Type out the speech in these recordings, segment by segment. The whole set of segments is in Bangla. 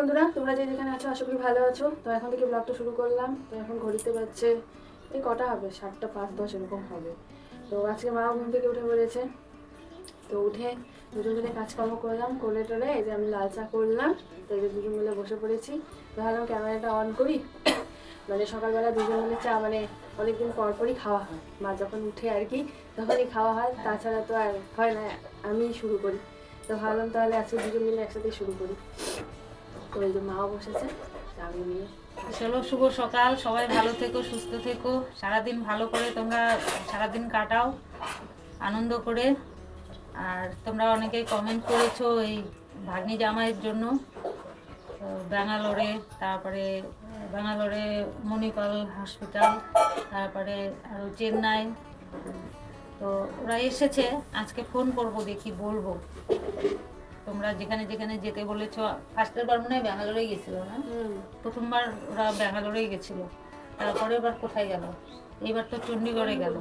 বন্ধুরা, তোমরা যে যেখানে আছো, আশা করি ভালো আছো। তো এখন থেকে ব্লগটা শুরু করলাম। তো এখন ঘড়িতে বাজছে এই কটা হবে? সাতটা পাঁচ দশ এরকম হবে। তো আজকে মা ঘুম থেকে উঠে পড়েছে। তো উঠে দুজন মিলে কাজকর্ম করলাম করে টোরে এই যে আমি লাল চা করলাম, তো এই যে দুজন মিলে বসে পড়েছি। তো ভাবলাম ক্যামেরাটা অন করি। মানে সকালবেলা দুজন মিলে চা মানে অনেকদিন পর পরই খাওয়া হয়। মা যখন উঠে আর কি, তখনই খাওয়া হয়। তাছাড়া তো আর হয় না আমি শুরু করি। তো ভাবলাম তাহলে আজকে দুজন মিলে একসাথে শুরু করি। বসেছে। চলো, শুভ সকাল। সবাই ভালো থেকো, সুস্থ থেকো। সারাদিন ভালো করে তোমরা সারাদিন কাটাও, আনন্দ করে। আর তোমরা অনেকেই কমেন্ট করেছ এই ভাগ্নি জামাইয়ের জন্য। ব্যাঙ্গালোরে, তারপরে ব্যাঙ্গালোরে মণিপাল হসপিটাল তারপরে আরও চেন্নাই। তো ওরা এসেছে, আজকে ফোন করব, দেখি বলব। তোমরা যেখানে যেখানে যেতে বলেছ ফার্স্টের বার মনে হয় ব্যাঙ্গালোরে গেছিল না? প্রথমবার ওরা ব্যাঙ্গালোরেই গেছিল। তারপরে এবার কোথায় গেল? এবার তো চণ্ডীগড়ে গেল।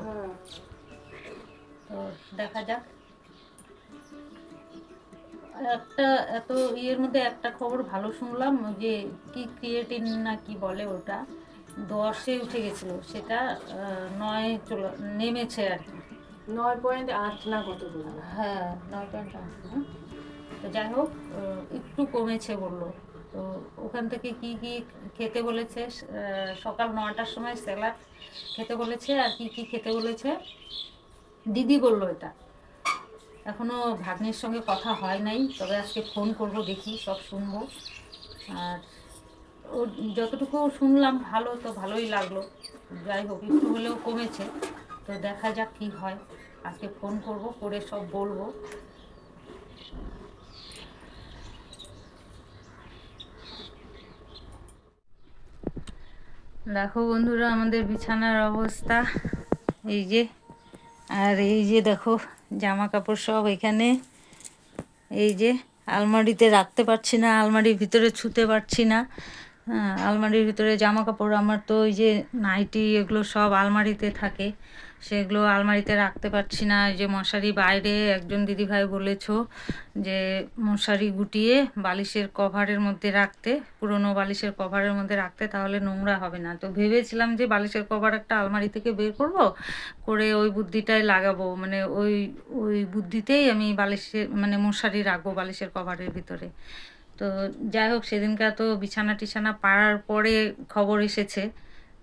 তো দেখা যাক। একটা এত ইয়ের মধ্যে একটা খবর ভালো শুনলাম যে কি ক্রিয়েটিন না কি বলে ওটা? দশে উঠে গেছিল। সেটা নয় চলে নেমেছে আর কি। নয় পয়েন্ট আট না কত হ্যাঁ নয় পয়েন্ট আট না? তো যাই হোক একটু কমেছে বলল। তো ওখান থেকে কি কি খেতে বলেছে? সকাল নটার সময় স্যালাড খেতে বলেছে, আর কি কি খেতে বলেছে? দিদি বলল এটা। এখনও ভাগ্নির সঙ্গে কথা হয় নাই, তবে আজকে ফোন করব, দেখি, সব শুনব। আর ও যতটুকু শুনলাম, ভালো তো ভালোই লাগল। যাই হোক, একটু হলেও কমেছে। তো দেখা যাক কি হয়। আজকে ফোন করব, করে সব বলব। দেখো বন্ধুরা, আমাদের বিছানার অবস্থা। এই যে, আর এই যে দেখো জামা কাপড় সব এখানে। এই যে, আলমারিতে রাখতে পারছি না, আলমারির ভিতরে ছুতে পারছি না। হ্যাঁ আলমারির ভিতরে জামা কাপড় আমার তো ওই যে নাইটি এগুলো সব আলমারিতে থাকে। সেগুলো আলমারিতে রাখতে পারছি না। যে মশারি বাইরে, একজন দিদিভাই বলেছ যে মশারি গুটিয়ে বালিশের কভারের মধ্যে রাখতে, পুরনো বালিশের কভারের মধ্যে রাখতে তাহলে নোংরা হবে না। তো ভেবেছিলাম যে বালিশের কভার একটা আলমারি থেকে বের করব, করে ওই বুদ্ধিটাই লাগাবো। মানে ওই ওই বুদ্ধিতেই আমি বালিশের মানে মশারি রাখব বালিশের কভারের ভিতরে। তো যাই হোক সেদিনকার তো বিছানা টিছানা পাড়ার পরে খবর এসেছে।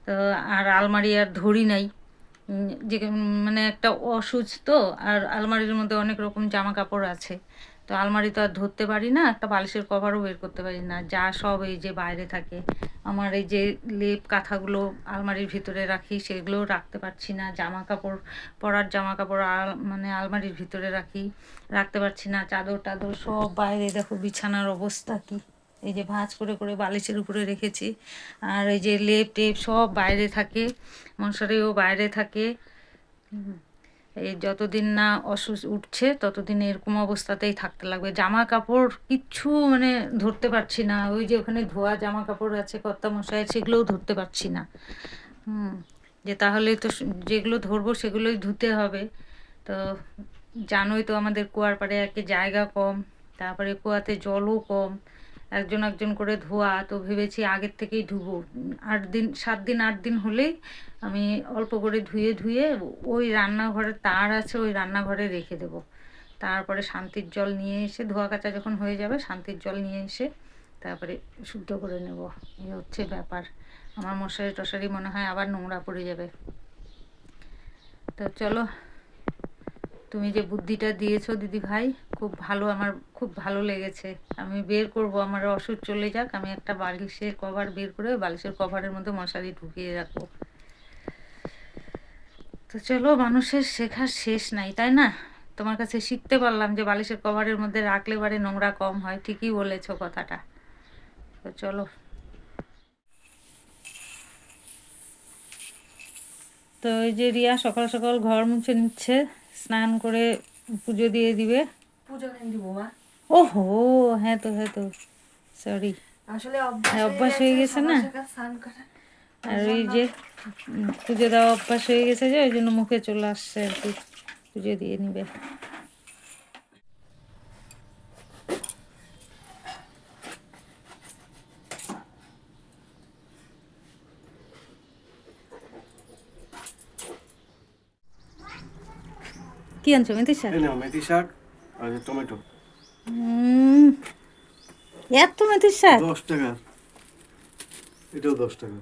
তো আর আলমারি আর ধরি নাই। যে মানে একটা অসুচ তো আর আলমারির মধ্যে অনেক রকম জামা কাপড় আছে। তো আলমারি তো আর ধরতে পারি না, একটা বালিশের কভারও বের করতে পারি না। যা সব এই যে বাইরে থাকে। আমার এই যে লেপ কাঁথাগুলো আলমারির ভিতরে রাখি, সেগুলোও রাখতে পারছি না। জামা কাপড় পরার জামা কাপড় আল মানে আলমারির ভিতরে রাখি, রাখতে পারছি না। চাদর টাদর সব বাইরে, দেখো বিছানার অবস্থা কি। এই যে ভাঁজ করে করে বালিশের উপরে রেখেছি। আর এই যে লেপ টেপ সব বাইরে থাকে। মশারিও বাইরে থাকে। এই যতদিন না অসুস্থ উঠছে, ততদিন এরকম অবস্থাতেই থাকতে লাগবে। জামা কাপড় কিচ্ছু মানে ধরতে পারছি না। ওই যে ওখানে ধোয়া জামা কাপড় আছে, কর্তা মশাই, সেগুলোও ধরতে পারছি না। হুম, যে তাহলে তো যেগুলো ধরবো সেগুলোই ধুতে হবে। তো জানোই তো আমাদের কুয়ার পাড়ে একে জায়গা কম, তারপরে কুয়াতে জলও কম। একজন একজন করে ধোয়া, তো ভেবেছি আগের থেকেই ধুবো। আট দিন, সাত দিন, আট দিন হলেই আমি অল্প করে ধুয়ে ধুয়ে ওই রান্নাঘরে তার আছে, ওই রান্নাঘরে রেখে দেবো। তারপরে শান্তির জল নিয়ে এসে, ধোয়া কাচা যখন হয়ে যাবে, শান্তির জল নিয়ে এসে তারপরে শুদ্ধ করে নেব। এই হচ্ছে ব্যাপার। আমার মশারি টশারি মনে হয় আবার নোংরা পড়ে যাবে। তো চলো তুমি যে বুদ্ধিটা দিয়েছ, দিদি ভাই, খুব ভালো আমার, খুব ভালো লেগেছে। আমি বের করব, আমার অসুখ চলে যাক, আমি একটা বালিশের কভার বের করে বালিশের কভারের মধ্যে মশারি ঢুকিয়ে রাখব। তো চলো, মানুষের শেখার শেষ নাই, তাই না? তোমার কাছে শিখতে পারলাম যে বালিশের কভারের মধ্যে রাখলে বারে নোংরা কম হয়, ঠিকই বলেছ কথাটা। তো চলো। তো এই যে রিয়া সকাল সকাল ঘর মুছে নিচ্ছে স্নান করে পুজো দিয়ে দিবে। পুজো কেন দিব মা? ওহো হ্যাঁ তো হ্যাঁ তো। সরি আসলে হ্যাঁ, অভ্যাস হয়ে গেছে না? আর ওই যে পুজো দেওয়া অভ্যাস হয়ে গেছে যে ওই জন্য মুখে চলে আসছে আর কি পুজো দিয়ে নিবে। কি আনছো মেথি শাক? এই নাও মেথি শাক আর টমেটো। এত মেথির শাক। দশ টাকা। এটাও দশ টাকা।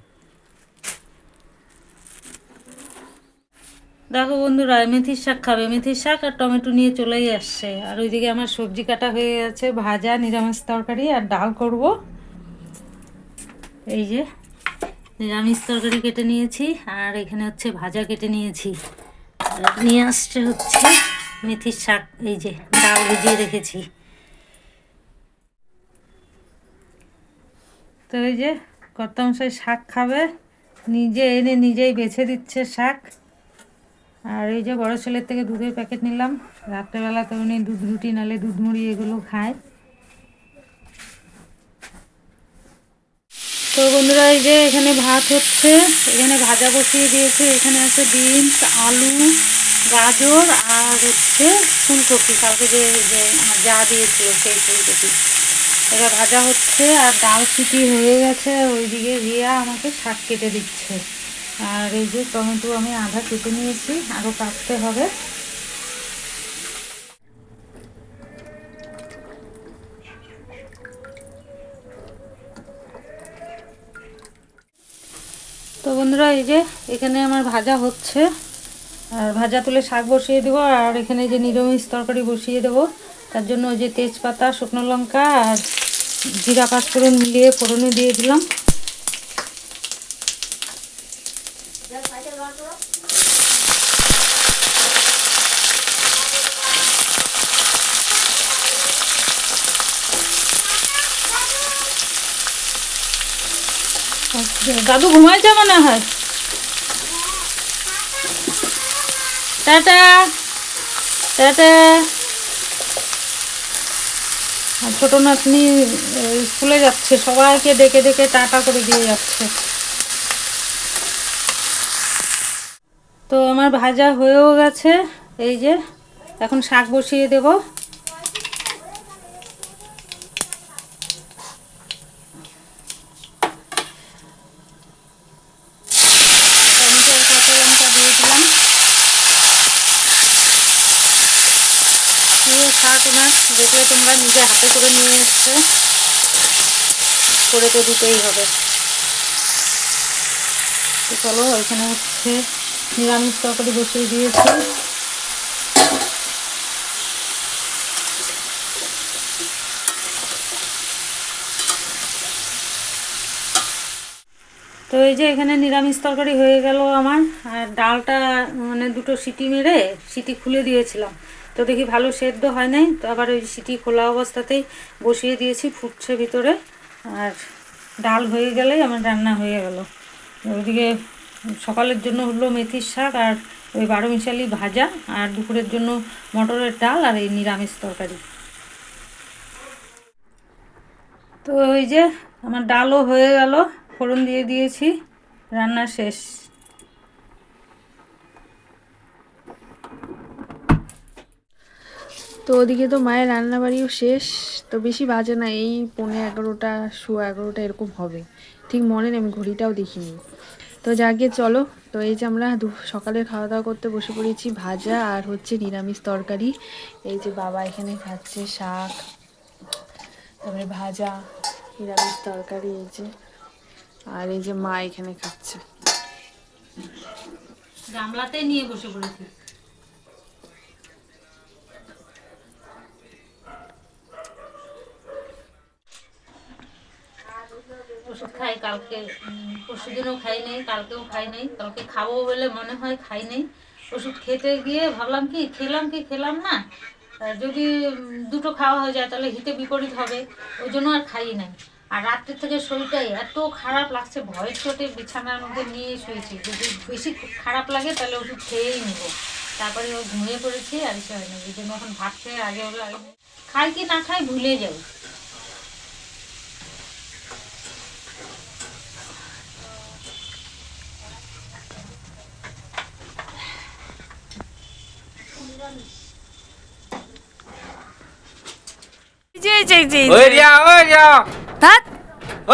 দেখো বন্ধুরা মেথির শাক খাবে। মেথির শাক আর টমেটো নিয়ে চলেই আসছে। আর ওইদিকে আমার সবজি কাটা হয়ে গেছে ভাজা নিরামিষ তরকারি আর ডাল করব। এই যে নিরামিষ তরকারি কেটে নিয়েছি আর এখানে হচ্ছে ভাজা কেটে নিয়েছি। নিয়ে আসছে হচ্ছে মেথির শাক, এই যে ডাল ভিজিয়ে রেখেছি। তো এই যে কর্তামশাই শাক খাবে, নিজে এনে নিজেই বেছে দিচ্ছে শাক। আর এই যে বড় ছেলের থেকে দুধের প্যাকেট নিলাম। রাত্রেবেলা তো উনি দুধ রুটি নালে দুধ মুড়ি এগুলো খায়। তো বন্ধুরা, এই যে এখানে ভাত হচ্ছে। এখানে ভাজা বসিয়ে দিয়েছে। এখানে আছে বিনস, আলু, গাজর আর হচ্ছে ফুলকপি। কালকে যে যে আমার যা দিয়েছিল সেই ফুলকপি। এটা ভাজা হচ্ছে আর ডাল সিটি হয়ে গেছে। ওইদিকে রিয়া আমাকে শাক কেটে দিচ্ছে। আর এই যে টমেটো আমি আধা কেটে নিয়েছি। আরও কাটতে হবে। তো বন্ধুরা, এই যে এখানে আমার ভাজা হচ্ছে। আর ভাজা তুলে শাক বসিয়ে দেবো, আর এখানে যে নিরামিষ তরকারি বসিয়ে দেবো, তার জন্য ওই যে তেজপাতা, শুকনো লঙ্কা আর জিরা পাঁচফোড়ন মিলিয়ে ফোড়নে দিয়ে দিলাম। দাদু ঘুমাইছে মনে হয়? ছোটো নাতনি স্কুলে যাচ্ছে, সবাইকে ডেকে ডেকে টাটা করে দিয়ে যাচ্ছে। তো আমার ভাজা হয়েও গেছে, এই যে, এখন শাক বসিয়ে দেবো টমেটো কাঁচা লঙ্কা দিয়ে দিলাম প্রিয় শাক ওনার দেখলে তোমরা নিজে হাতে করে নিয়ে এসছে করে তো দিতেই হবে। তো চলো, এখানে হচ্ছে নিরামিষ তরকারি বসিয়ে দিয়েছি। তো এই যে এখানে নিরামিষ তরকারি হয়ে গেল আমার, আর ডালটা মানে দুটো সিটি মেরে সিটি খুলে দিয়েছিলাম। তো দেখি ভালো সেদ্ধ হয় নাই, তো আবার ওই সিটি খোলা অবস্থাতেই বসিয়ে দিয়েছি ফুটছে ভিতরে। আর ডাল হয়ে গেলেই আমার রান্না হয়ে গেল। ওইদিকে সকালের জন্য হলো মেথির শাক আর ওই বারো মিশালি ভাজা আর দুপুরের জন্য মটরের ডাল আর এই নিরামিষ তরকারি। তো ওই যে আমার ডালও হয়ে গেল, ফোড়ন দিয়ে দিয়েছি, রান্না শেষ। তো ওদিকে তো মায়ের রান্না বাড়িও শেষ, তো বেশি বাজে না, এই পৌনে এগারোটা শো এগারোটা এরকম হবে। ঠিক মনে নেই, আমি ঘড়িটাও দেখিনি। তো যাকে চলো, তো এই যে আমরা দু সকালে খাওয়া দাওয়া করতে বসে পড়েছি, ভাজা আর হচ্ছে নিরামিষ তরকারি। এই যে বাবা এখানে খাচ্ছে শাক, তারপরে ভাজা, নিরামিষ তরকারি, এই যে। আর এই যে মা এখানে খাচ্ছে। গামলাতে নিয়ে বসে পড়েছি। ওষুধ খাই, কালকে পরশু দিনও খাই নাই, কালকেও খাই নাই। কালকে খাব বলে মনে হয় খাই নাই। ওষুধ খেতে গিয়ে ভাবলাম কি, খেলাম কি, খেলাম না। যদি দুটো খাওয়া হয়ে যায়, তাহলে হিতে বিপরীত হবে। ওই জন্য আর খাই নাই। আর রাত্রে থেকে শরীরটাই এত খারাপ লাগছে ভয়ের চোটে বিছানার মধ্যে নিয়ে শুয়েছি। যদি বেশি খারাপ লাগে, তাহলে ওষুধ খেয়েই নেব। তারপরে ও ঘুমিয়ে পড়েছি, আর সে হয় না ওই জন্য এখন ভাত খেয়ে আগে হলো আগে। খাই কি না খাই ভুলে যাই। জি জি জি ওই রিয়া ওই রিয়া।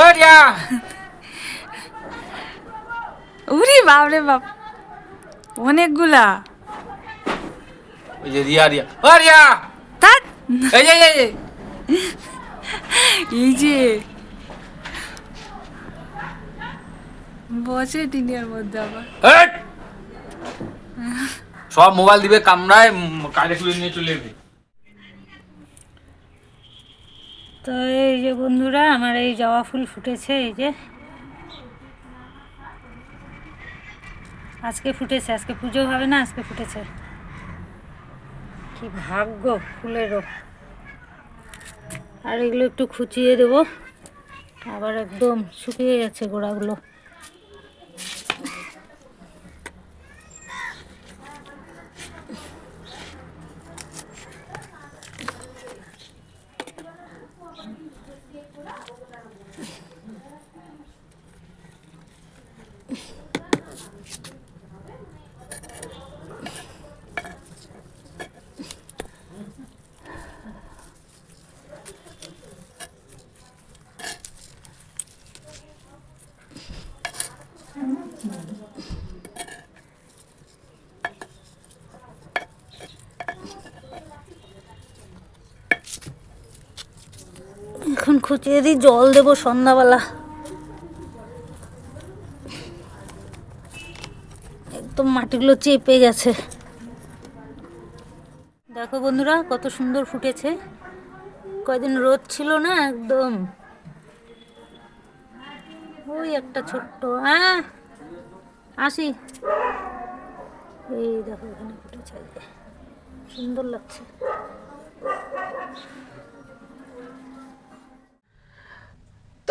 ওই রিয়া। উরি বাপ রে বাপ। অনেকগুলা। ওই যে রিয়া রিয়া। ও রিয়া। এই যে এই যে, বসে মধ্যে আবার! সব মোবাইল দিবে কামরায় উম, কাজে খুলে নিয়ে চলে যাবে। তো এই যে বন্ধুরা আমার এই জবা ফুল ফুটেছে এই যে। আজকে ফুটেছে আজকে পুজো হবে না আজকে ফুটেছে। কি ভাগ্য ফুলেরও। আর এগুলো একটু খুচিয়ে দেবো। আবার একদম শুকিয়ে গেছে গোড়াগুলো। এখন খুচিয়ে দিই জল দেবো সন্ধ্যাবেলা। একদম মাটিগুলো চেপে গেছে। দেখো বন্ধুরা, কত সুন্দর ফুটেছে। কয়দিন রোদ ছিল না, একদম। ওই একটা ছোট্ট হ্যাঁ? আসি। এই দেখো এখানে ফুটেছে সুন্দর লাগছে।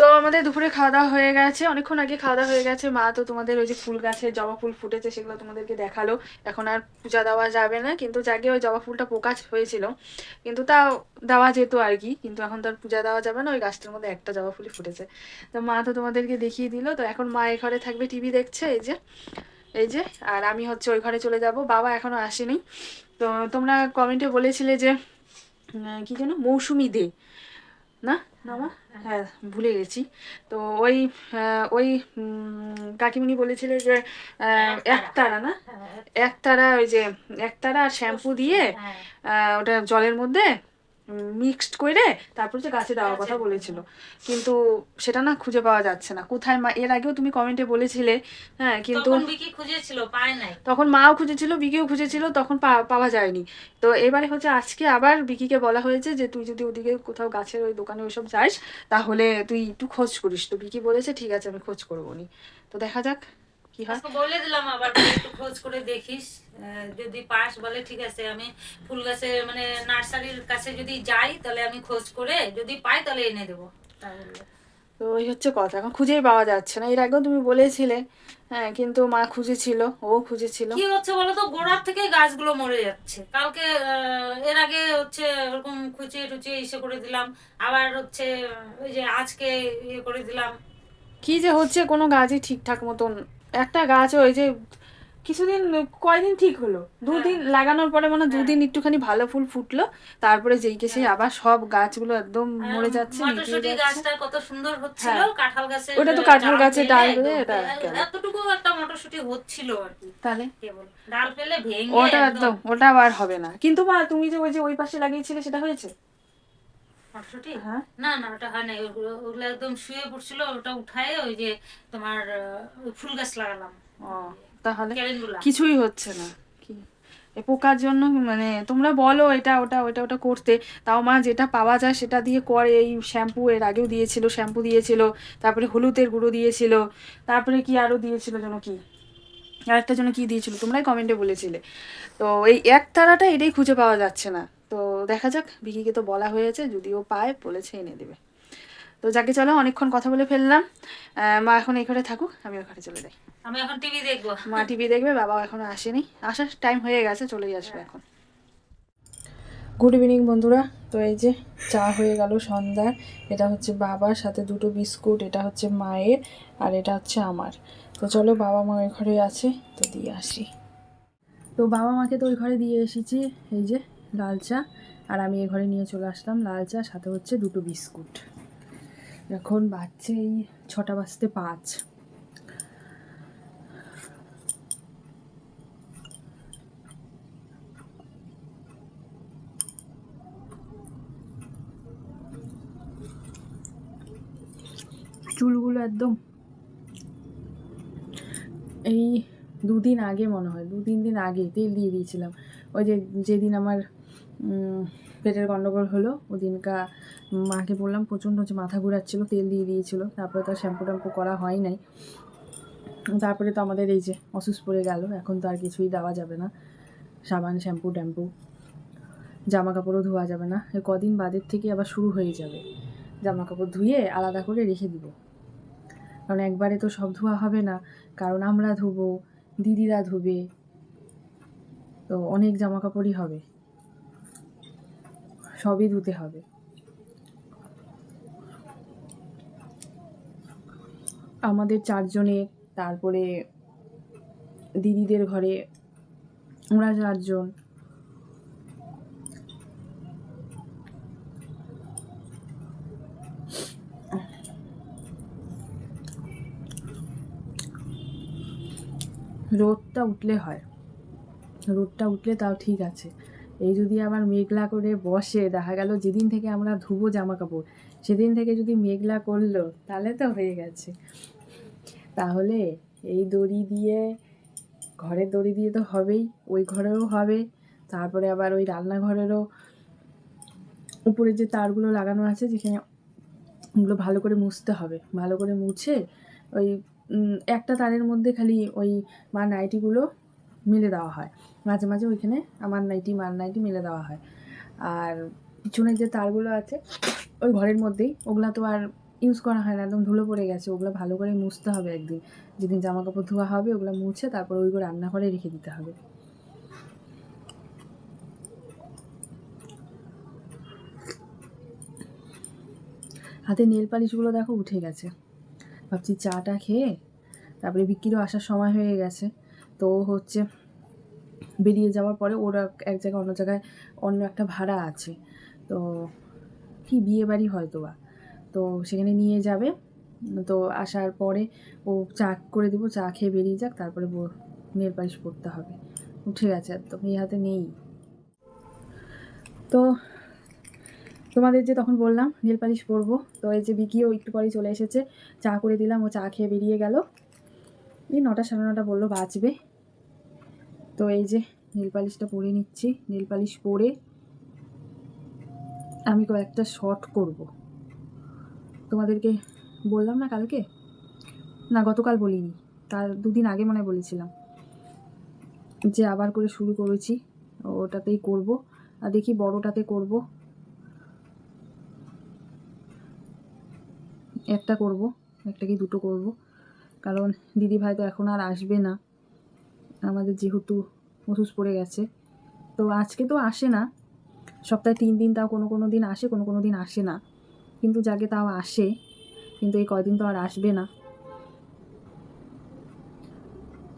তো আমাদের দুপুরে খাওয়া দাওয়া হয়ে গেছে। অনেকক্ষণ আগে খাওয়া দাওয়া হয়ে গেছে। মা তো তোমাদের ওই যে ফুল গাছে জবা ফুল ফুটেছে সেগুলো তোমাদেরকে দেখাল। এখন আর পূজা দেওয়া যাবে না। কিন্তু যাকে ওই জবা ফুলটা পোকা হয়েছিল, কিন্তু তা দেওয়া যেত আর কি। কিন্তু এখন তো আর পূজা দেওয়া যাবে না। ওই গাছটার মধ্যে একটা জবা ফুলই ফুটেছে। তো মা তো তোমাদেরকে দেখিয়ে দিল। তো এখন মা এই ঘরে থাকবে, টিভি দেখছে, এই যে এই যে, আর আমি হচ্ছে ওই ঘরে চলে যাব। বাবা এখনও আসেনি। তো তোমরা কমেন্টে বলেছিলে যে কি যেন, মৌসুমি দে, না? না মা হ্যাঁ ভুলে গেছি। তো ওই ওই কাকিমণি কাকিমুনি বলেছিল যে একতারা। না? একতারা ওই যে একতারা আর শ্যাম্পু দিয়ে ওটা জলের মধ্যে মিক্সড করে তারপর যে গাছে দেওয়ার কথা বলেছিল। কিন্তু সেটা না খুঁজে পাওয়া যাচ্ছে না। কোথায় মা এর আগেও তুমি কমেন্টে বলেছিলে হ্যাঁ কিন্তু খুঁজেছিল পায় নাই। তখন মাও খুঁজেছিল বিকিও খুঁজেছিল তখন পা- পাওয়া যায়নি। তো এবারে হচ্ছে আজকে আবার বিকিকে বলা হয়েছে যে তুই যদি ওদিকে কোথাও গাছের ওই দোকানে ওইসব যাস তাহলে তুই একটু খোঁজ করিস। তো বিকি বলেছে ঠিক আছে আমি খোঁজ করব নি। তো দেখা যাক। কি হয়? বলে দিলাম আবার একটু খোঁজ করে দেখিস। যদি পাস বলে ঠিক আছে আমি ফুল গাছে মানে নার্সারির কাছে যদি যাই তাহলে আমি খোঁজ করে যদি পাই তাহলে এনে দেবো। তো ওই হচ্ছে কথা এখন খুঁজেই পাওয়া যাচ্ছে না। এর আগেও তুমি বলেছিলে হ্যাঁ কিন্তু মা খুঁজেছিল ও খুঁজেছিল। কি হচ্ছে বলো তো গোড়ার থেকে গাছগুলো মরে যাচ্ছে। কালকে এর আগে হচ্ছে ওরকম খুঁচিয়ে টুচিয়ে ইসে করে দিলাম। আবার হচ্ছে ওই যে আজকে ইয়ে করে দিলাম। কি যে হচ্ছে কোনো গাছই ঠিকঠাক মতন একটা গাছ ওই যে কিছুদিন কয়দিন ঠিক হলো? দুদিন লাগানোর পরে মানে দুদিন একটুখানি ভালো ফুল ফুটলো তারপরে যেই কে সেই আবার সব গাছগুলো একদম মরে যাচ্ছে গাছটা কত সুন্দর হচ্ছিল হ্যাঁ। কাঁঠাল গাছে ওটা তো কাঁঠাল গাছের ডাল ফেলে এটা। এতটুকু একটা মটরশুঁটি হচ্ছিল আর কি। তাহলে? ডাল ফেলে ভেঙে ওটা একদম। একদম ওটা আবার হবে না। কিন্তু মা তুমি যে ওই যে ওই পাশে লাগিয়েছিলে সেটা হয়েছে? মটরশুঁটি হ্যাঁ। না না ওটা হয় না ওগুলো ওগুলো একদম শুয়ে পড়ছিল ওটা উঠায় ওই যে তোমার ফুল গাছ লাগালাম। ও তাহলে কিছুই হচ্ছে না। কি? এ পোকার জন্য মানে তোমরা বলো এটা ওটা ওটা ওটা করতে। তাও মা যেটা পাওয়া যায় সেটা দিয়ে করে। এই শ্যাম্পু এর আগেও দিয়েছিল শ্যাম্পু দিয়েছিল তারপরে হলুদের গুঁড়ো দিয়েছিল তারপরে কি আরও দিয়েছিল যেন কি? আরেকটা জন্য কি দিয়েছিল তোমরাই কমেন্টে বলেছিলে। তো এই এক তারাটা এটাই খুঁজে পাওয়া যাচ্ছে না। তো দেখা যাক ভিকিকে তো বলা হয়েছে যদিও পায় বলেছে এনে দেবে। তো যাকে চলো অনেকক্ষণ কথা বলে ফেললাম। মা এখন এই ঘরে থাকুক আমি ওই ঘরে চলে যাই। আমি এখন টিভি দেখব। মা টিভি দেখবে বাবাও এখনও আসেনি। আসার টাইম হয়ে গেছে চলেই আসবে এখন। গুড ইভিনিং বন্ধুরা। তো এই যে চা হয়ে গেল সন্ধ্যা। এটা হচ্ছে বাবার সাথে দুটো বিস্কুট এটা হচ্ছে মায়ের আর এটা হচ্ছে আমার। তো চলো বাবা মা ওই ঘরে আছে তো দিয়ে আসি। তো বাবা মাকে তো ওই ঘরে দিয়ে এসেছি এই যে লাল চা। আর আমি এ ঘরে নিয়ে চলে আসলাম লাল চা, সাথে হচ্ছে দুটো বিস্কুট। এখন বাচ্চে এই ছটা বাজতে পাঁচ। চুলগুলো একদম এই দুদিন আগে মনে হয় দু তিন দিন আগে তেল দিয়ে দিয়েছিলাম। ওই যে যেদিন আমার পেটের গন্ডগোল হলো। ওদিনকা মাকে বললাম, প্রচণ্ড হচ্ছে মাথা ঘুরাচ্ছিলো, তেল দিয়ে দিয়েছিলো। তারপরে তো শ্যাম্পু ট্যাম্পু করা হয় নাই। তারপরে তো আমাদের এই যে অসুস্থ পড়ে গেল, এখন তো আর কিছুই দেওয়া যাবে না। সাবান, শ্যাম্পু, ট্যাম্পু জামা কাপড়ও ধোয়া যাবে না। কদিন বাদের থেকে আবার শুরু হয়ে যাবে। জামা কাপড় ধুয়ে আলাদা করে রেখে দিব। কারণ একবারে তো সব ধোয়া হবে না। কারণ আমরা ধুবো, দিদিরা ধুবে। তো অনেক জামা কাপড়ই হবে। সবই ধুতে হবে। আমাদের চারজনের তারপরে দিদিদের ঘরে, ওরা চারজন। রোদটা উঠলে হয়। রোদটা উঠলে তাও ঠিক আছে। এই যদি আবার মেঘলা করে বসে, দেখা গেল যেদিন থেকে আমরা ধুবো জামা কাপড় সেদিন থেকে যদি মেঘলা করল, তাহলে তো হয়ে গেছে। তাহলে এই দড়ি দিয়ে, ঘরের দড়ি দিয়ে তো হবেই, ওই ঘরেও হবে, তারপরে আবার ওই রান্নাঘরেরও উপরে যে তারগুলো লাগানো আছে, যেখানে ওগুলো ভালো করে মুছতে হবে। ভালো করে মুছে ওই একটা তারের মধ্যে খালি ওই মা নাইটিগুলো মেলে দেওয়া হয়। মাঝে মাঝে ওইখানে আমার নাইটি, মার নাইটি মেলে দেওয়া হয়। আর পিছনের যে তারগুলো আছে, ওই ঘরের মধ্যেই, ওগুলো তো আর ইউজ করা হয় না, একদম ধুলো পড়ে গেছে। ওগুলো ভালো করে মুছতে হবে একদিন। যেদিন জামা কাপড় ধোয়া হবে, ওগুলো মুছে তারপর ওইগুলো রান্নাঘরে রেখে দিতে হবে। হাতে নেল পালিশগুলো দেখো উঠে গেছে। ভাবছি চাটা খেয়ে, তারপরে বিক্রিরও আসার সময় হয়ে গেছে। তো হচ্ছে বেরিয়ে যাওয়ার পরে ওরা এক জায়গায় অন্য জায়গায় অন্য একটা ভাড়া আছে। তো কি বিয়ে বাড়ি হয়তো বা? তো সেখানে নিয়ে যাবে। তো আসার পরে ও চা করে দেবো, চা খেয়ে বেরিয়ে যাক, তারপরে নেল পালিশ পরতে হবে। উঠে গেছে একদম এই হাতে নেই। তো তোমাদের যে তখন বললাম, নেল পালিশ পরবো। তো এই যে বিকিও একটু পরেই চলে এসেছে। চা করে দিলাম, ও চা খেয়ে বেরিয়ে গেল। এই নটা সাড়ে নটা বলল, বাজবে। তো এই যে নীল পালিশটা পরে নিচ্ছি। নীল পালিশ পরে আমি কয়েকটা শর্ট করব। তোমাদেরকে বললাম না কালকে? না, গতকাল বলিনি। তার দুদিন আগে মনে বলেছিলাম যে আবার করে শুরু করেছি, ওটাতেই করব। আর দেখি বড়টাতে করব। একটা করব, একটা কি দুটো করব। কারণ দিদি ভাই তো এখন আর আসবে না। আমাদের যেহেতু ওষুধ পড়ে গেছে। তো আজকে তো আসে না। সপ্তাহে তিন দিন তাও কোনো কোনো দিন আসে, কোনো কোনো দিন আসে না। কিন্তু যাকে তাও আসে, কিন্তু এই কয়দিন তো আর আসবে না।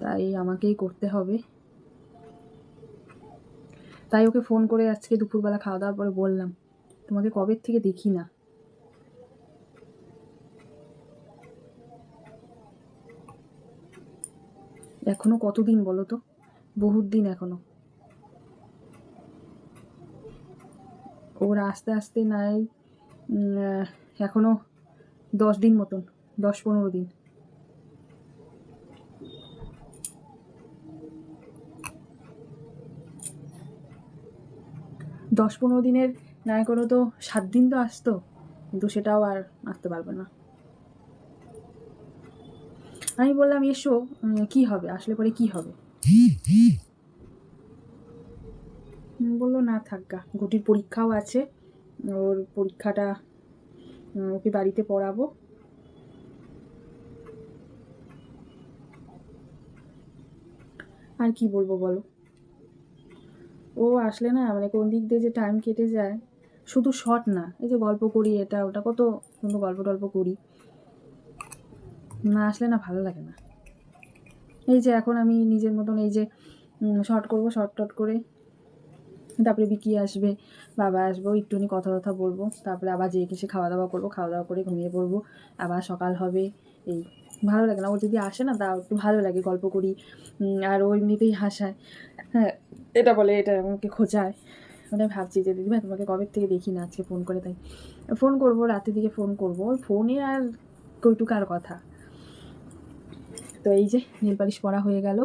তাই আমাকেই করতে হবে। তাই ওকে ফোন করে আজকে দুপুরবেলা খাওয়া দাওয়ার পরে বললাম, তোমাকে কবের থেকে দেখি না? এখনও কতদিন বলো তো? বহুত দিন এখনও। ওর আস্তে আস্তে নাই এখনও দশ দিন মতন, দশ পনেরো দিন। দশ পনেরো দিনের নাই করে তো, সাত দিন তো আসতো, কিন্তু সেটাও আর আসতে পারবে না। আমি বললাম, এসো কি হবে? আসলে পরে কি হবে? বলল, না থাক গা ঘটির পরীক্ষাও আছে। ওর পরীক্ষাটা ওকে বাড়িতে পড়াবো। আর কি বলব বলো? ও আসলে না মানে কোন দিক দিয়ে যে টাইম কেটে যায়, শুধু শর্ট না, এই যে গল্প করি এটা, ওটা কত সুন্দর গল্প টল্প করি। না, আসলে না, ভালো লাগে না। এই যে এখন আমি নিজের মতন এই যে শর্ট করব শর্ট টট করে, তারপরে বিকি আসবে, বাবা আসব একটুখানি কথা কথা বলব, তারপরে আবার যেয়ে এসে খাওয়া দাওয়া করব খাওয়া দাওয়া করে ঘুমিয়ে পড়ব, আবার সকাল হবে, এই ভালো লাগে না ও যদি আসে না, তাও একটু ভালো লাগে, গল্প করি আর ও এমনিতেই হাসায় হ্যাঁ এটা বলে, এটা আমাকে খোঁচায় মানে ভাবছি যে, দিদিভাই, তোমাকে কবে থেকে দেখি না আজকে ফোন করে? তাই ফোন করব, রাতের দিকে ফোন করব ফোনে আর কৌটুকার কথা। তো এই যে নীল পালিশ পরা হয়ে গেল।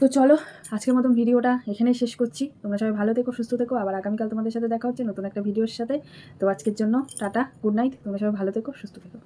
তো চলো, আজকের মতন ভিডিওটা এখানেই শেষ করছি। তোমরা সবাই ভালো থেকো, সুস্থ থেকো। আবার আগামীকাল তোমাদের সাথে দেখা হচ্ছে নতুন একটা ভিডিওর সাথে। তো আজকের জন্য টাটা, গুড নাইট। তোমরা সবাই ভালো থেকো, সুস্থ থেকো।